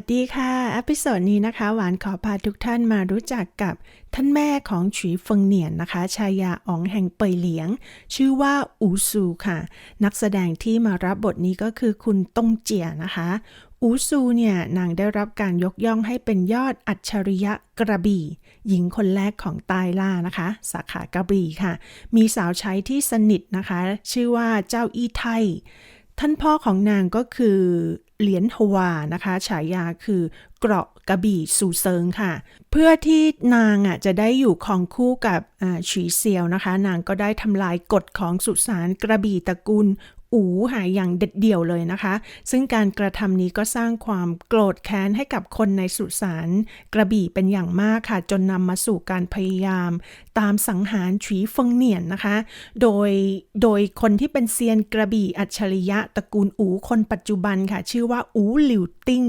สดีค่ะอพิโซดนี้นะคะ หวานขอพาทุกท่านมารู้จักกับท่านแม่ของฉุยเฟิงเหนียนนะคะ ชายาอ๋องแห่งเปยเหลียง ชื่อว่าอูซูค่ะ นักแสดงที่มารับบทนี้ก็คือคุณตงเจียนะคะ อูซูเนี่ยนางได้รับการยกย่องให้เป็นยอดอัจฉริยะกระบี่ หญิงคนแรกของใต้ล่านะคะ สาขากระบี่ค่ะ มีสาวใช้ที่สนิทนะคะ ชื่อว่าเจ้าอี้ไท ท่านพ่อของนางก็คือเหลียนฮวานะคะ ฉายาคือ เกราะกระบี่สูเซิงค่ะ เพื่อที่นางอะจะได้อยู่คองคู่กับฉีเซียวนะคะ นางก็ได้ทำลายกฎของสุสานกระบี่ตระกูลอูหายอย่างเด็ดเดี่ยวเลยนะคะ ซึ่งการกระทำนี้ก็สร้างความโกรธแค้นให้กับคนในสุสานกระบี่เป็นอย่างมากค่ะ จนนำมาสู่การพยายาม ตามสังหารฉีเฟิงเหนียนนะคะ โดยโดยคนที่เป็นเซียนกระบี่อัจฉริยะตระกูลอูคนปัจจุบันค่ะ ชื่อว่าอูหลิวติ้ง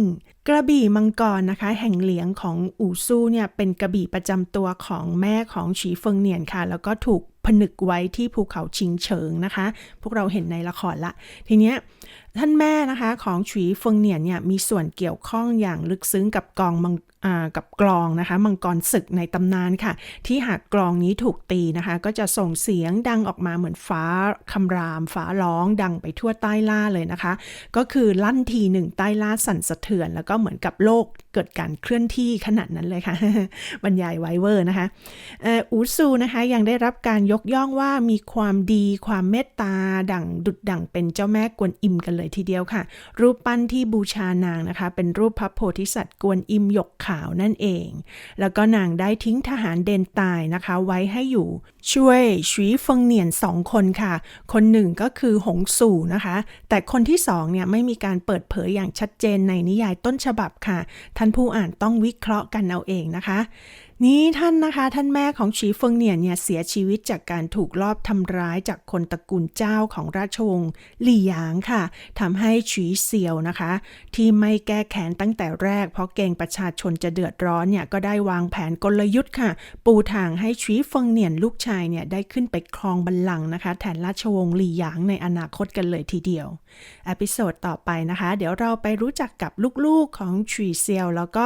กระบี่มังกรนะคะ แห่งเหลียงของอู่ซู่เนี่ยเป็นกระบี่ประจำตัวของแม่ของฉีเฟิงเหนียนค่ะ แล้วก็ถูกผนึกไว้ที่ภูเขาชิงเฉิงนะคะ พวกเราเห็นในละครละ ทีเนี้ยท่านแม่นะคะของฉีเฟิงเหนียนเนี่ยมีส่วนเกี่ยวข้องอย่างลึกซึ้งกับกองมังกับกลองนะคะมังกรศึกในตำนานค่ะ ที่หากกลองนี้ถูกตีนะคะ ก็จะส่งเสียงดังออกมาเหมือนฟ้าคำรามฟ้าร้องดังไปทั่วใต้ล่าเลยนะคะ ก็คือลั่นทีหนึ่งใต้ล่าสั่นสะเทือน แล้วก็เหมือนกับโลกเกิดการเคลื่อนที่ขนาดนั้นเลยค่ะ บรรยายไวเวอร์นะคะอูซูนะคะยังได้รับการยกย่องว่ามีความดีความเมตตาดั่งดุดดั่งเป็นเจ้าแม่กวนอิมกันเลยทีเดียวค่ะ รูปปั้นที่บูชานางนะคะ เป็นรูปพระโพธิสัตว์กวนอิมหยกขาวนั่นเอง แล้วก็นางได้ทิ้งทหารเดนตายนะคะ ไว้ให้อยู่ช่วยชีฟงเหนียนสองคนค่ะ คนหนึ่งก็คือหงสู่นะคะ แต่คนที่สองเนี่ยไม่มีการเปิดเผยอย่างชัดเจนในนิยายต้นฉบับค่ะ ท่านผู้อ่านต้องวิเคราะห์กันเอาเองนะคะ นี้ท่านนะคะ ท่านแม่ของฉีเฟิงเหนียนเนี่ยเสียชีวิตจากการถูกลอบทำร้ายจากคนตระกูลเจ้าของราชวงศ์หลี่หยางค่ะทำให้ฉีเซียวนะคะ ที่ไม่แก้แค้นตั้งแต่แรก เพราะเกรงประชาชนจะเดือดร้อนเนี่ยก็ได้วางแผนกลยุทธ์ค่ะ ปูทางให้ฉีเฟิงเหนียนลูกชายเนี่ยได้ขึ้นไปครองบัลลังก์นะคะ แทนราชวงศ์หลี่หยางในอนาคตกันเลยทีเดียวอพิโซดต่อไปนะคะ เดี๋ยวเราไปรู้จักกับลูกๆของฉีเซียวแล้วก็